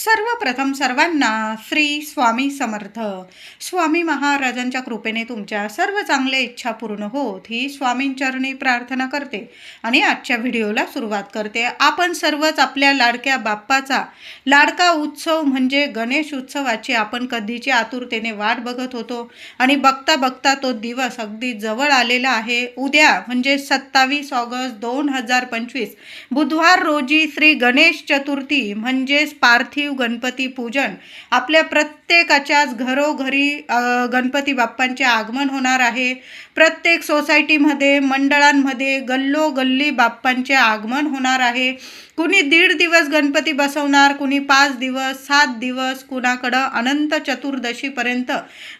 सर्वप्रथम सर्वांना श्री स्वामी समर्थ. स्वामी महाराजांच्या कृपेने तुमच्या सर्व चांगल्या इच्छा पूर्ण होत ही स्वामींचरणी प्रार्थना करते आणि आजच्या व्हिडिओला सुरुवात करते. आपण सर्वच आपल्या लाडक्या बाप्पाचा लाडका उत्सव म्हणजे गणेश उत्सवाची आपण कधीची आतुरतेने वाट बघत होतो आणि बघता बघता तो दिवस अगदी जवळ आलेला आहे. उद्या म्हणजे सत्तावीस ऑगस्ट दोन हजार पंचवीस बुधवार रोजी श्री गणेश चतुर्थी म्हणजेच पार्थिव गणपती पूजन. आपल्या प्रत्येकाच्याच घरोघरी गणपती बाप्पांचे आगमन होणार आहे. प्रत्येक सोसायटीमध्ये मंडळांमध्ये गल्लोगल्ली बाप्पांचे आगमन होणार आहे. कुणी दीड दिवस गणपती बसवणार कुणी पाच दिवस सात दिवस कुणाकडं अनंत चतुर्दशीपर्यंत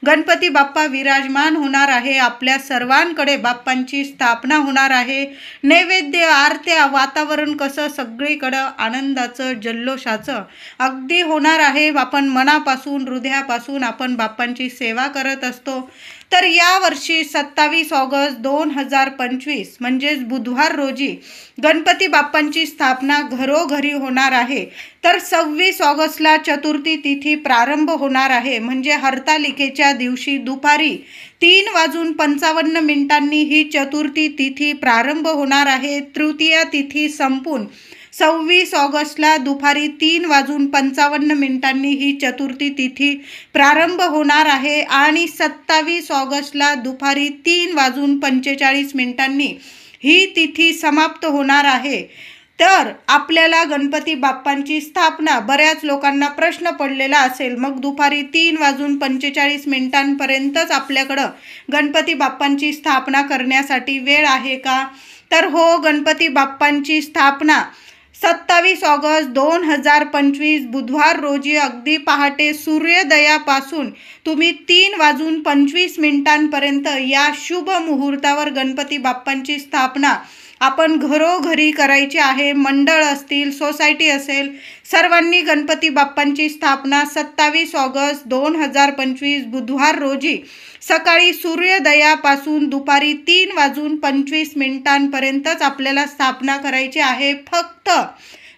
गणपती बाप्पा विराजमान होणार आहे. आपल्या सर्वांकडे बाप्पांची स्थापना होणार आहे. नैवेद्य आरत्या वातावरण कसं सगळीकडं आनंदाचं जल्लोषाचं अगदी होणार आहे. आपण मनापासून हृदयापासून आपण बाप्पांची सेवा करत असतो. तर यावर्षी सत्तावीस ऑगस्ट दोन हजार पंचवीस म्हणजेच बुधवार रोजी गणपती बाप्पांची स्थापना घरोघरी होणार आहे. तर सव्वीस ऑगस्टला चतुर्थी तिथी प्रारंभ होणार आहे. म्हणजे हरतालिकेच्या दिवशी दुपारी तीन वाजून पंचावन्न मिनिटांनी ही चतुर्थी तिथी प्रारंभ होणार आहे. तृतीया तिथी संपून सव्वीस ऑगस्टला दुपारी तीन वाजून पंचावन्न मिनिटांनी ही चतुर्थी तिथी प्रारंभ होणार आहे आणि सत्तावीस ऑगस्टला दुपारी तीन वाजून पंचेचाळीस मिनिटांनी ही तिथी समाप्त होणार आहे. तर आपल्याला गणपती बाप्पांची स्थापना बऱ्याच लोकांना प्रश्न पडलेला असेल. मग दुपारी तीन वाजून पंचेचाळीस मिनिटांपर्यंतच आपल्याकडं गणपती बाप्पांची स्थापना करण्यासाठी वेळ आहे का? तर हो गणपती बाप्पांची स्थापना सत्तावीस ऑगस्ट दोन हजार पंचवीस बुधवार रोजी अगदी पहाटे सूर्योदयापासून तुम्ही तीन वाजून पंचवीस मिनिटांपर्यंत या शुभ मुहूर्तावर गणपती बाप्पांची स्थापना आपण घरोघरी करायची आहे मंडळ असतील सोसायटी असेल सर्वांनी गणपती बाप्पांची स्थापना सत्तावीस ऑगस्ट दोन हजार पंचवीस बुधवार रोजी सकाळी सूर्योदयापासून दुपारी तीन वाजून पंचवीस मिनिटांपर्यंतच आपल्याला स्थापना करायची आहे. फक्त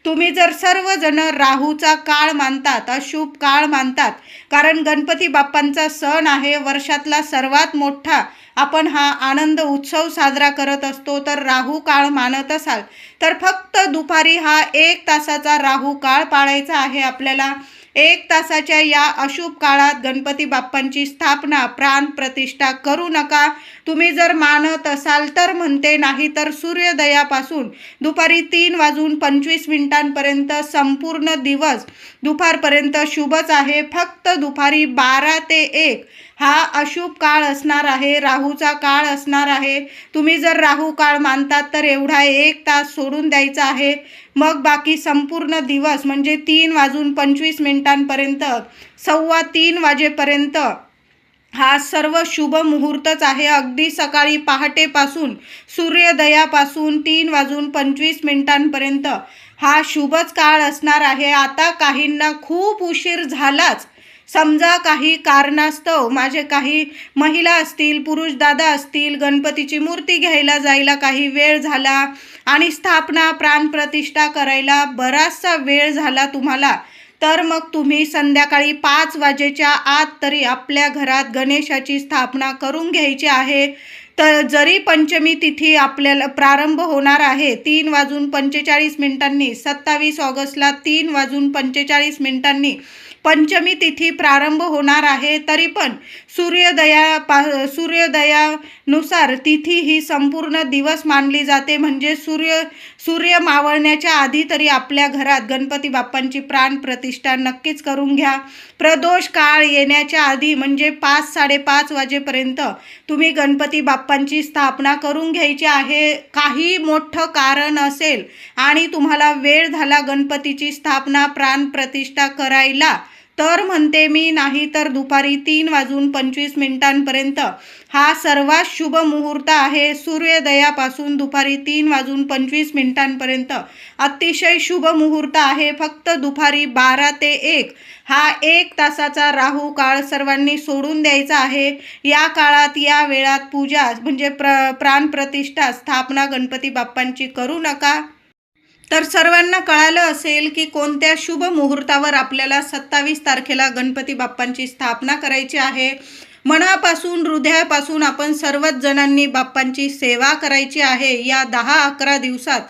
तुम्ही जर सर्वजण राहूचा काळ मानतात अशुभ काळ मानतात कारण गणपती बाप्पांचा सण आहे वर्षातला सर्वात मोठा आपण हा आनंद उत्सव साजरा करत असतो तर राहू काळ मानत असाल. तर फक्त दुपारी हा एक तासाचा राहू काळ पाळायचा आहे आपल्याला. एक तासाच्या या अशुभ काळात गणपती बाप्पांची स्थापना प्राण प्रतिष्ठा करू नका. तुम्ही जर मानत असाल तर म्हणते नाही तर सूर्योदयापासून दुपारी तीन वाजून पंचवीस मिनिटांपर्यंत संपूर्ण दिवस दुपारपर्यंत शुभच आहे. फक्त दुपारी बारा ते एक हा अशुभ काळ असणार आहे राहूचा काळ असणार आहे. तुम्ही जर राहू काळ मानतात तर एवढा एक तास सोडून द्यायचा आहे. मग बाकी संपूर्ण दिवस म्हणजे तीन वाजून पंचवीस मिनिटांपर्यंत सव्वा तीन वाजेपर्यंत हा सर्व शुभ मुहूर्तच आहे. अगदी सकाळी पहाटेपासून सूर्योदयापासून तीन वाजून पंचवीस मिनिटांपर्यंत हा शुभच काळ असणार आहे. आता काहींना खूप उशीर झालाच समजा काही कारणास्तव माझे काही महिला असतील पुरुष दादा असतील गणपतीची मूर्ती घ्यायला जायला काही वेळ झाला आणि स्थापना प्राणप्रतिष्ठा करायला बराचसा वेळ झाला तुम्हाला तर मग तुम्ही संध्याकाळी पाच वाजेच्या आत तरी आपल्या घरात गणेशाची स्थापना करून घ्यायची आहे. तर जरी पंचमी तिथी आपल्याला प्रारंभ होणार आहे तीन वाजून पंचेचाळीस मिनिटांनी सत्तावीस ऑगस्टला तीन वाजून पंचेचाळीस मिनिटांनी पंचमी तिथी प्रारंभ होणार आहे. तरी पण सूर्योदया पा सूर्योदयानुसार तिथी ही संपूर्ण दिवस मानली जाते. म्हणजे सूर्य सूर्य मावळण्याच्या आधी तरी आपल्या घरात गणपती बाप्पांची प्राण प्रतिष्ठा नक्कीच करून घ्या. प्रदोष काळ येण्याच्या आधी म्हणजे पाच साडेपाच वाजेपर्यंत तुम्ही गणपती बाप्पांची स्थापना करून घ्यायची आहे. काही मोठं कारण असेल आणि तुम्हाला वेळ झाला गणपतीची स्थापना प्राण प्रतिष्ठा करायला तर म्हणते मी नाही तर दुपारी तीन वाजून पंचवीस मिनिटांपर्यंत हा सर्वात शुभ मुहूर्त आहे. सूर्योदयापासून दुपारी तीन वाजून पंचवीस मिनिटांपर्यंत अतिशय शुभ मुहूर्त आहे. फक्त दुपारी बारा ते एक हा एक तासाचा राहू काळ सर्वांनी सोडून द्यायचा आहे. या काळात या वेळात पूजा म्हणजे प्र प्राणप्रतिष्ठा स्थापना गणपती बाप्पांची करू नका. तर सर्वांना कळालं असेल की कोणत्या शुभ मुहूर्तावर आपल्याला सत्तावीस तारखेला गणपती बाप्पांची स्थापना करायची आहे. मनापासून हृदयापासून आपण सर्वच जणांनी बाप्पांची सेवा करायची आहे. या दहा अकरा दिवसात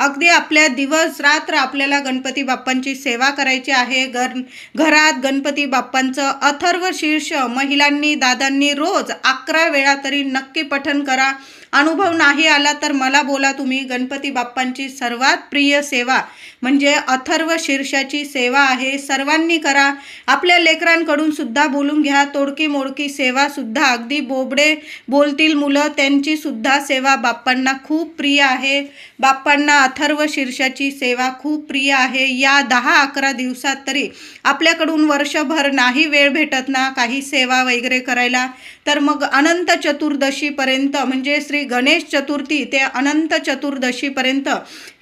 अगदी आपल्या दिवस रात्र आपल्याला गणपती बाप्पांची सेवा करायची आहे. घर घरात गणपती बाप्पांचं अथर्व शीर्ष महिलांनी दादांनी रोज अकरा वेळा तरी नक्की पठन करा. अनुभव नाही आला तर मला बोला तुम्ही. गणपती बाप्पांची सर्वात प्रिय सेवा म्हणजे अथर्व शीर्षाची सेवा आहे. सर्वांनी करा. आपल्या लेकरांकडून सुद्धा बोलून घ्या. तोडकी मोडकी सेवा सुद्धा. अगदी बोबडे बोलतील मुलं. त्यांची सुद्धा सेवा बाप्पांना खूप प्रिय आहे. बाप्पांना अथर्व शीर्षाची सेवा खूप प्रिय आहे. या दहा अकरा दिवसात तरी आपल्याकडून वर्षभर नाही वेळ भेटत ना काही सेवा वगैरे करायला. तर मग अनंत चतुर्दशीपर्यंत म्हणजे श्री गणेश चतुर्थी ते अनंत चतुर्दशीपर्यंत.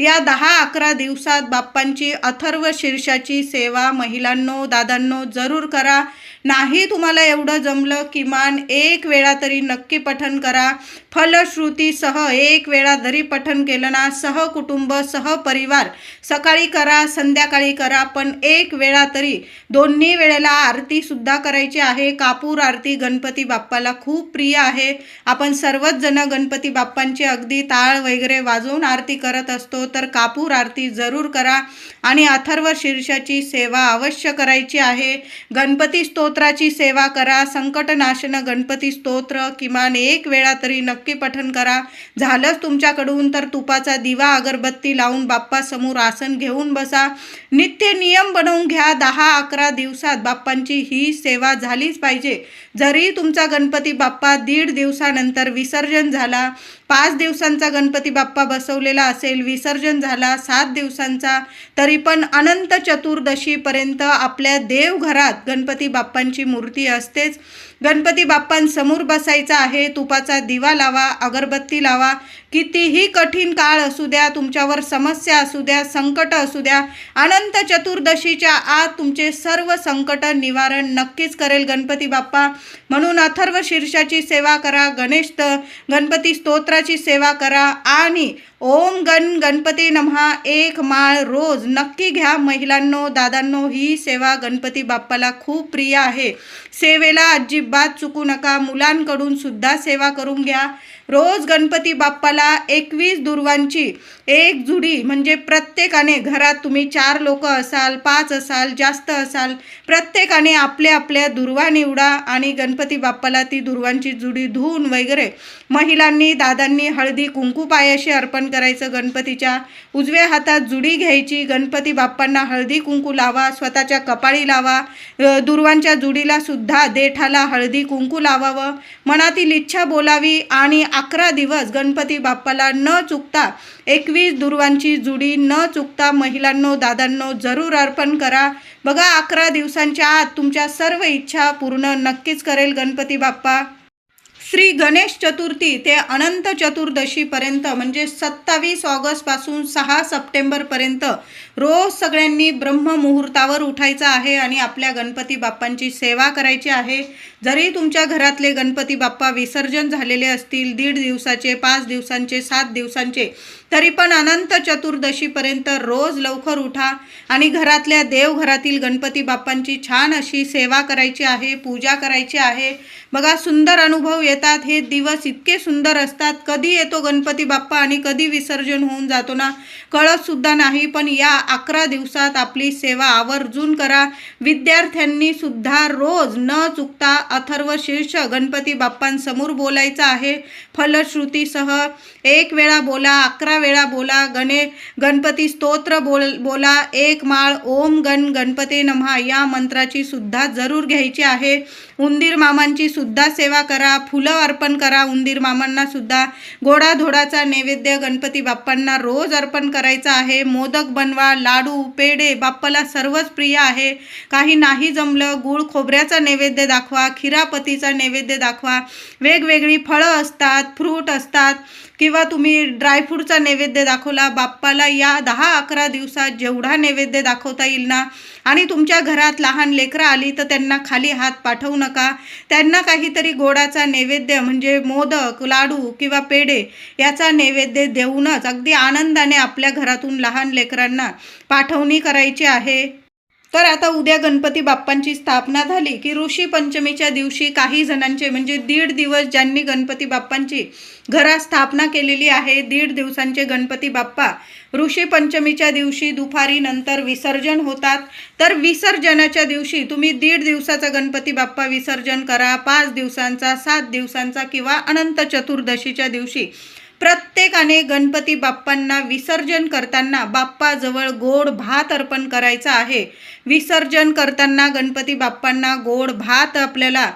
या दहा अकरा दिवसात बाप्पांची अथर्व शीर्षाची सेवा महिलांनो दादांनो जरूर करा. नाही तुम्हाला एवढं जमलं किमान एक वेळा तरी नक्की पठन करा. फलश्रुतीसह एक वेळा जरी पठन केलं ना सहकुटुंब सहपरिवार सकाळी करा संध्याकाळी करा पण एक वेळा तरी दोन्ही वेळेला आरती सुद्धा करायची आहे. कापूर आरती गणपती बाप्पाला खूप प्रिय आहे. आपण सर्वच जण गणपती गणपती बाप्पांची अगदी टाळ वगैरे वाजवून आरती करत असतो तर कापूर आरती जरूर करा आणि अथर्व शीर्षाची सेवा अवश्य करायची आहे. गणपती स्तोत्राची सेवा करा संकटनाशन गणपती स्तोत्र किमान एक वेळा तरी नक्की पठन करा. झालंच तुमच्याकडून तर तुपाचा दिवा अगरबत्ती लावून बाप्पासमोर आसन घेऊन बसा. नित्य नियम बनवून घ्या दहा अकरा दिवसात बाप्पांची ही सेवा झालीच पाहिजे. जरी तुमचा गणपती बाप्पा दीड दिवसानंतर विसर्जन झाला पाच दिवसांचा गणपती बाप्पा बसवलेला असेल विसर्जन झाला सात दिवसांचा तरी पण अनंत चतुर्दशीपर्यंत आपल्या देवघरात गणपती बाप्पांची मूर्ती असतेच. गणपती बाप्पांसमोर बसायचा आहे तुपाचा दिवा लावा अगरबत्ती लावा. कितीही कठीण काळ असू द्या तुमच्यावर समस्या असू द्या संकट असू द्या अनंत चतुर्दशीच्या आत तुमचे सर्व संकट निवारण नक्कीच करेल गणपती बाप्पा. म्हणून अथर्व शीर्षाची सेवा करा गणेश गणपती स्तोत्राची सेवा करा आणि ओम गण गणपती नमहा एक माळ रोज नक्की घ्या महिलांनो दादांनो ही सेवा गणपती बाप्पाला खूप प्रिय आहे. सेवेला अजिबात चुकू नका. मुलांकडून सुद्धा सेवा करून घ्या. रोज गणपती बाप्पाला एकवीस दुर्वांची एक जुडी म्हणजे प्रत्येकाने घरात तुम्ही चार लोक असाल पाच असाल जास्त असाल प्रत्येकाने आपल्या आपल्या दुर्वा निवडा आणि गणपती बाप्पाला ती दुर्वांची जुडी धुवून वगैरे महिलांनी दादांनी हळदी कुंकू पायाशी अर्पण करायचं गणपतीच्या उजव्या हातात जुडी घ्यायची गणपती बाप्पांना हळदी कुंकू लावा स्वतःच्या कपाळी लावा दुर्वांच्या जुडीला सुद्धा देठाला हळदी कुंकू लावावं मनातील इच्छा बोलावी आणि अकरा दिवस गणपती बाप्पाला न चुकता एकवीस दुर्वांची जुडी न चुकता महिलांनो दादांनो जरूर अर्पण करा. बघा अकरा दिवसांच्या आत तुमच्या सर्व इच्छा पूर्ण नक्कीच करेल गणपती बाप्पा. श्री गणेश चतुर्थी ते अनंत चतुर्दशीपर्यंत म्हणजे सत्तावीस ऑगस्टपासून सहा सप्टेंबरपर्यंत रोज सगळ्यांनी ब्रह्ममुहूर्तावर उठायचं आहे आणि आपल्या गणपती बाप्पांची सेवा करायची आहे. जरी तुमच्या घरातले गणपती बाप्पा विसर्जन झालेले असतील दीड दिवसाचे पाच दिवसांचे सात दिवसांचे तरी पण अनंत चतुर्दशीपर्यंत रोज लवकर उठा आणि घरातल्या देवघरातील गणपती बाप्पांची छान अशी सेवा करायची आहे पूजा करायची आहे. बघा सुंदर अनुभव येतात. हे दिवस इतके सुंदर असतात. कधी येतो गणपती बाप्पा आणि कधी विसर्जन होऊन जातो ना? कळतसुद्धा नाही. पण या अकरा दिवसात आपली सेवा आवर्जून करा. विद्यार्थ्यांनी सुद्धा रोज न चुकता अथर्व शीर्ष गणपती बाप्पांसमोर बोलायचं आहे. फलश्रुतीसह एक वेळा बोला अकरा वेळा बोला गणे गणपती स्तोत्र बोल बोला एक माळ ओम गण गणपती नमहा या मंत्राची सुद्धा जरूर घ्यायची आहे. उंदीर मामांची सुद्धा सेवा करा फुलं अर्पण करा उंदीर मामांना सुद्धा. गोडाधोडाचा नैवेद्य गणपती बाप्पांना रोज अर्पण करायचा आहे. मोदक बनवा लाडू पेढे बाप्पाला सर्वच प्रिय आहे. काही नाही जमलं गुळ खोबऱ्याचा नैवेद्य दाखवा खिरापतीचा नैवेद्य दाखवा. वेगवेगळी फळं असतात फ्रूट असतात. किंवा तुम्ही ड्रायफ्रूटचा नैवेद्य दाखवला बाप्पाला या दहा अकरा दिवसात जेवढा नैवेद्य दाखवता येईल ना आणि तुमच्या घरात लहान लेकरं आली तर त्यांना खाली हात पाठवू नका. त्यांना काहीतरी गोडाचा नैवेद्य म्हणजे मोदक लाडू किंवा पेढे याचा नैवेद्य देऊनच अगदी आनंदाने आपल्या घरातून लहान लेकरांना पाठवणी करायची आहे. तर आता उद्या गणपती बाप्पांची स्थापना झाली की ऋषी पंचमीच्या दिवशी काही जणांचे म्हणजे दीड दिवस ज्यांनी गणपती बाप्पांची घरात स्थापना केलेली आहे दीड दिवसांचे गणपती बाप्पा ऋषी पंचमीच्या दिवशी दुपारी नंतर विसर्जन होतात. तर विसर्जनाच्या दिवशी तुम्ही दीड दिवसाचा गणपती बाप्पा विसर्जन करा पाच दिवसांचा सात दिवसांचा किंवा अनंत चतुर्दशीच्या दिवशी. प्रत्येकाने गणपती बाप्पांना विसर्जन करताना बाप्पाजवळ गोड भात अर्पण करायचा आहे. विसर्जन करताना गणपती बाप्पांना गोड भात आपल्याला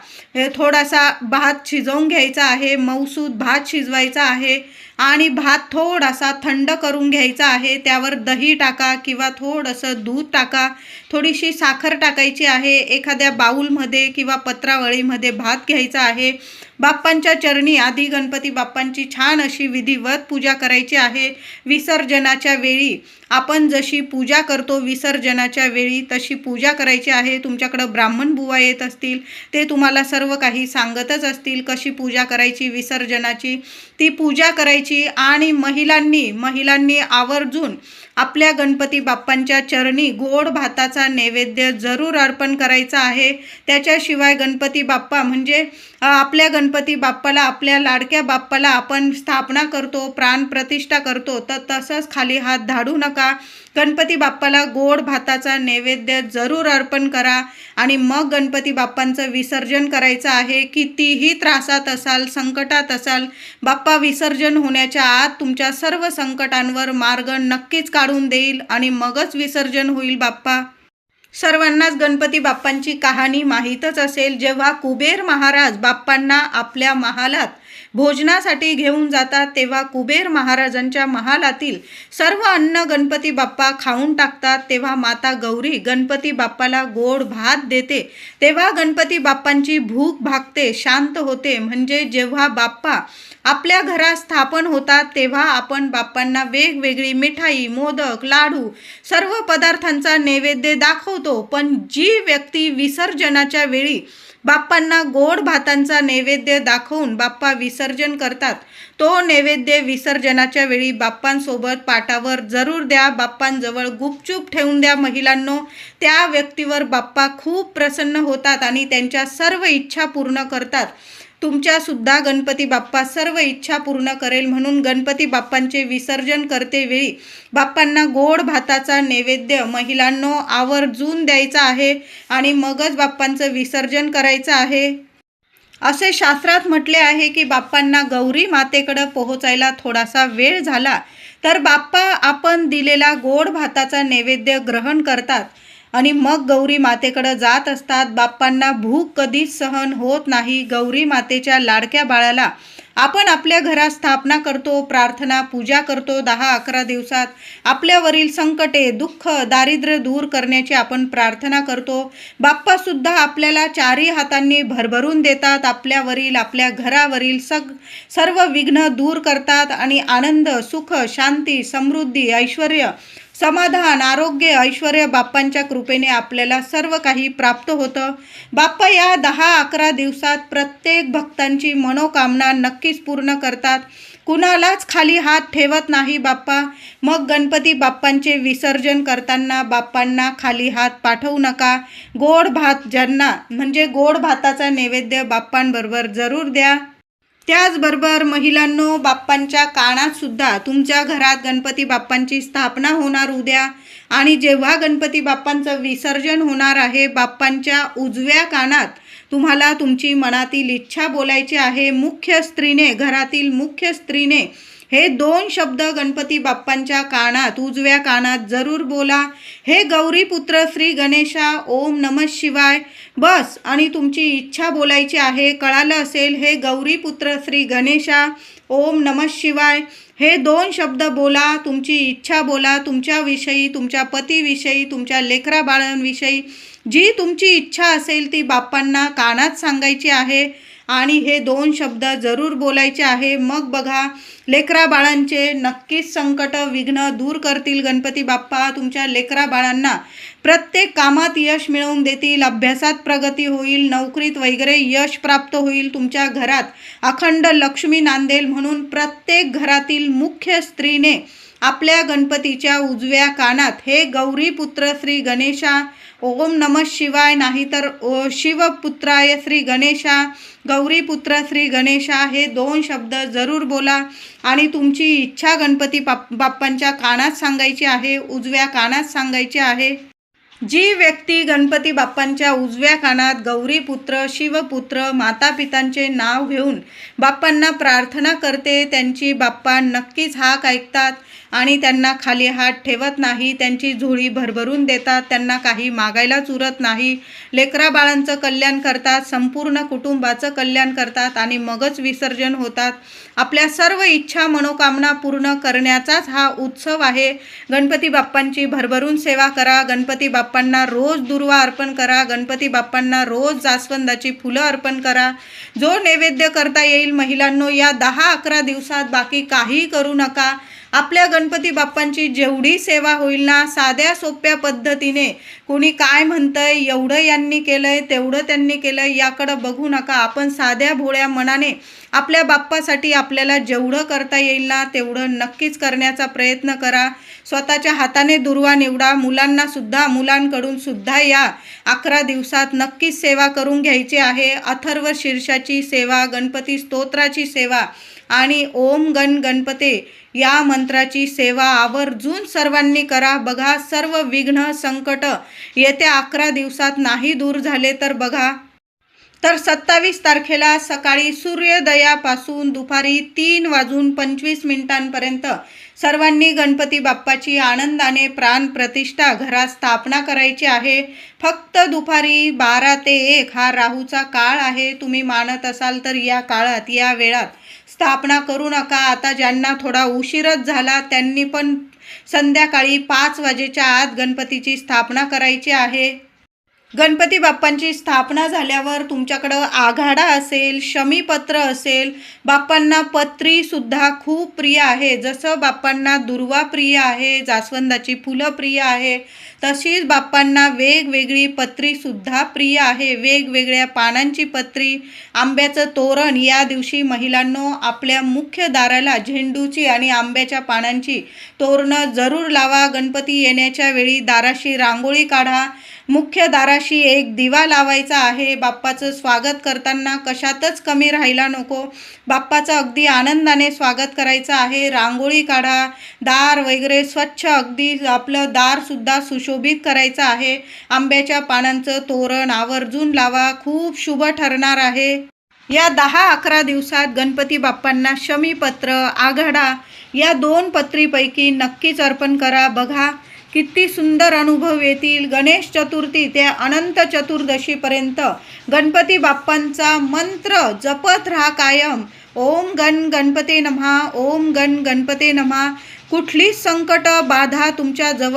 थोडासा भात शिजवून घ्यायचा आहे मऊसूद भात शिजवायचा आहे आणि भात थोडासा थंड करून घ्यायचा आहे. त्यावर दही टाका किंवा थोडंसं दूध टाका. थोडीशी साखर टाकायची आहे. एखाद्या बाऊलमध्ये किंवा पत्रावळीमध्ये भात घ्यायचा आहे. बाप्पांच्या चरणी आधी गणपती बाप्पांची छान अशी विधिवत पूजा करायची आहे. विसर्जनाच्या वेळी आपण जशी पूजा करतो विसर्जनाच्या वेळी तशी पूजा करायची आहे. तुमच्याकडं ब्राह्मण बुवा येत असतील ते तुम्हाला सर्व काही सांगतच असतील कशी पूजा करायची विसर्जनाची. ती पूजा करायची आणि महिलांनी महिलांनी आवर्जून आपल्या गणपती बाप्पांच्या चरणी गोड भाताचा नैवेद्य जरूर अर्पण करायचा आहे. त्याच्याशिवाय गणपती बाप्पा म्हणजे आपल्या गणपती बाप्पाला आपल्या लाडक्या बाप्पाला आपण स्थापना करतो प्राणप्रतिष्ठा करतो. तर तसंच खाली हात धाडू नका. गणपती बाप्पाला गोड भाताचा नैवेद्य जरूर अर्पण करा आणि मग गणपती बाप्पांचं विसर्जन करायचं आहे. कितीही त्रासात असाल संकटात असाल बाप्पा विसर्जन होण्याच्या आत तुमच्या सर्व संकटांवर मार्ग नक्कीच काढून देईल आणि मगच विसर्जन होईल बाप्पा. सर्वांनाच गणपती बाप्पांची कहाणी माहीतच असेल जेव्हा कुबेर महाराज बाप्पांना आपल्या महालात भोजनासाठी घेऊन जातात तेव्हा कुबेर महाराजांच्या महालातील सर्व अन्न गणपती बाप्पा खाऊन टाकतात. तेव्हा माता गौरी गणपती बाप्पाला गोड भात देते. तेव्हा गणपती बाप्पांची भूक भागते शांत होते. म्हणजे जेव्हा बाप्पा आपल्या घरात स्थापन होतात तेव्हा आपण बाप्पांना वेगवेगळी मिठाई मोदक लाडू सर्व पदार्थांचा नैवेद्य दाखवतो. पण जी व्यक्ती विसर्जनाच्या वेळी बाप्पांना गोड भातांचा नैवेद्य दाखवून बाप्पा विसर्जन करतात. तो नैवेद्य विसर्जनाच्या वेळी बाप्पांसोबत पाटावर जरूर द्या बाप्पांजवळ गुपचूप ठेवून द्या महिलांनो. त्या व्यक्तीवर बाप्पा खूप प्रसन्न होतात आणि त्यांच्या सर्व इच्छा पूर्ण करतात. तुमच्यासुद्धा गणपती बाप्पा सर्व इच्छा पूर्ण करेल म्हणून गणपती बाप्पांचे विसर्जन करते वेळी बाप्पांना गोड भाताचा नैवेद्य महिलांनो आवर्जून द्यायचा आहे आणि मगच बाप्पांचं विसर्जन करायचं आहे. असे शास्त्रात म्हटले आहे की बाप्पांना गौरी मातेकडं पोहोचायला थोडासा वेळ झाला तर बाप्पा आपण दिलेला गोड भाताचा नैवेद्य ग्रहण करतात. आणि मग गौरी मातेकडं जात असतात. बाप्पांना भूक कधीच सहन होत नाही. गौरी मातेच्या लाडक्या बाळाला आपण आपल्या घरात स्थापना करतो प्रार्थना पूजा करतो. दहा अकरा दिवसात आपल्यावरील संकटे दुःख दारिद्र्य दूर करण्याची आपण प्रार्थना करतो. बाप्पासुद्धा आपल्याला चारही हातांनी भरभरून देतात. आपल्यावरील आपल्या घरावरील सग सर्व विघ्न दूर करतात आणि आनंद सुख शांती समृद्धी ऐश्वर समाधान आरोग्य ऐश्वर बाप्पांच्या कृपेने आपल्याला सर्व काही प्राप्त होतं. बाप्पा या दहा अकरा दिवसात प्रत्येक भक्तांची मनोकामना नक्कीच पूर्ण करतात. कुणालाच खाली हात ठेवत नाही बाप्पा. मग गणपती बाप्पांचे विसर्जन करताना बाप्पांना खाली हात पाठवू नका. गोड भात ज्यांना म्हणजे गोड भाताचा नैवेद्य बाप्पांबरोबर जरूर द्या. त्याचबरोबर महिलांनो बाप्पांच्या कानातसुद्धा तुमच्या घरात गणपती बाप्पांची स्थापना होणार उद्या. आणि जेव्हा गणपती बाप्पांचं विसर्जन होणार आहे बाप्पांच्या उजव्या कानात तुम्हाला तुमची मनातील इच्छा बोलायची आहे. मुख्य स्त्रीने घरातील मुख्य स्त्रीने हे दोन शब्द गणपती बाप्पांच्या कानात उजव्या कानात जरूर बोला. हे गौरीपुत्र श्री गणेशा ओम नमः शिवाय. बस आणि तुमची इच्छा बोलायची आहे कळालं असेल हे गौरीपुत्र श्री गणेशा ओम नमः शिवाय. हे दोन शब्द बोला तुमची इच्छा बोला तुमच्याविषयी तुमच्या पतीविषयी तुमच्या लेकरा बाळांविषयी. जी तुमची इच्छा असेल ती बाप्पांना कानात सांगायची आहे. आणि हे दोन शब्द जरूर बोलायचे आहे. मग बघा लेकरा बाळांचे नक्कीच संकट विघ्न दूर करतील गणपती बाप्पा. तुमच्या लेकरा बाळांना प्रत्येक कामात यश मिळवून देतील अभ्यासात प्रगती होईल नोकरीत वगैरे यश प्राप्त होईल तुमच्या घरात. अखंड लक्ष्मी नांदेल म्हणून प्रत्येक घरातील मुख्य स्त्रीने आपल्या गणपतीच्या उजव्या कानात हे गौरीपुत्र श्री गणेशा ओम नम शिवाय नाहीतर ओ शिवपुत्राय श्री गणेशा गौरीपुत्र श्री गणेशा हे दोन शब्द जरूर बोला. आणि तुमची इच्छा गणपती बाप्पांच्या कानात सांगायची आहे उजव्या कानात सांगायची आहे. जी व्यक्ती गणपती बाप्पांच्या उजव्या कानात गौरीपुत्र शिवपुत्र मातापितांचे नाव घेऊन बाप्पांना प्रार्थना करते त्यांची बाप्पा नक्कीच हाक ऐकतात. आणि त्यांना खाली हात ठेवत नाही त्यांची झोळी भरभरून देतात त्यांना काही मागायलाच उरत नाही. लेकरा बाळांचं कल्याण करतात संपूर्ण कुटुंबाचं कल्याण करतात आणि मगच विसर्जन होतात. आपल्या सर्व इच्छा मनोकामना पूर्ण करण्याचाच हा उत्सव आहे. गणपती बाप्पांची भरभरून सेवा करा. गणपती बाप्पांना रोज दुर्वा अर्पण करा. गणपती बाप्पांना रोज जास्वंदाची फुलं अर्पण करा. जो नैवेद्य करता येईल महिलांनो या दहा अकरा दिवसात बाकी काही करू नका. आपल्या गणपती बाप्पांची जेवढी सेवा होईल ना साध्या सोप्या पद्धतीने कोणी काय म्हणतंय एवढं यांनी केलंय तेवढं त्यांनी केलंय याकडं बघू नका. आपण साध्या भोळ्या मनाने आपल्या बाप्पासाठी आपल्याला जेवढं करता येईल ना तेवढं नक्कीच करण्याचा प्रयत्न करा. स्वतःच्या हाताने दुर्वा निवडा. मुलांना सुद्धा मुलांकडून सुद्धा या अकरा दिवसात नक्कीच सेवा करून घ्यायची आहे. अथर्व शीर्षाची सेवा गणपती स्तोत्राची सेवा आणि ओम गण गणपते या मंत्राची सेवा आवर्जून सर्वांनी करा. बघा सर्व विघ्न संकट येत्या अकरा दिवसात नाही दूर झाले तर बघा. तर सत्तावीस तारखेला सकाळी सूर्योदयापासून दुपारी तीन वाजून पंचवीस मिनिटांपर्यंत सर्वांनी गणपती बाप्पाची आनंदाने प्राण प्रतिष्ठा घरात स्थापना करायची आहे. फक्त दुपारी बारा ते एक हा राहूचा काळ आहे. तुम्ही मानत असाल तर या काळात या वेळात स्थापना करू नका. आता ज्यांना थोडा उशीरच झाला त्यांनी पण संध्याकाळी पाच वाजेच्या आत गणपतीची स्थापना करायची आहे. गणपती बाप्पांची स्थापना झाल्यावर तुमच्याकडं आघाडा असेल शमीपत्र असेल बाप्पांना पत्रीसुद्धा खूप प्रिय आहे. जसं बाप्पांना दुर्वा प्रिय आहे जास्वंदाची फुलं प्रिय आहे तशीच बाप्पांना वेगवेगळी पत्रीसुद्धा प्रिय आहे. वेगवेगळ्या पानांची पत्री आंब्याचं तोरण या दिवशी महिलांनो आपल्या मुख्य दाराला झेंडूची आणि आंब्याच्या पानांची तोरणं जरूर लावा. गणपती येण्याच्या वेळी दाराशी रांगोळी काढा. मुख्य दाराशी एक दिवा लावायचा आहे. बाप्पाचं स्वागत करताना कशातच कमी राहायला नको. बाप्पाचं अगदी आनंदाने स्वागत करायचं आहे. रांगोळी काढा. दार वगैरे स्वच्छ. अगदी आपलं दारसुद्धा सुशो सुशोभित करायचं आहे. आंब्याच्या पानांचं तोरण आवर्जून लावा. खूप शुभ ठरणार आहे. या दहा अकरा दिवसात गणपती बाप्पांना शमीपत्र आघाडा या दोन पत्रीपैकी नक्कीच अर्पण करा. बघा किती सुंदर अनुभव येतील. गणेश चतुर्थी ते अनंत चतुर्दशीपर्यंत गणपती बाप्पांचा मंत्र जपत राहा कायम. ओम गण गणपते नमहा ओम गण गणपते नमहा कुठलीच संकट बाधा तुमच्या जवळ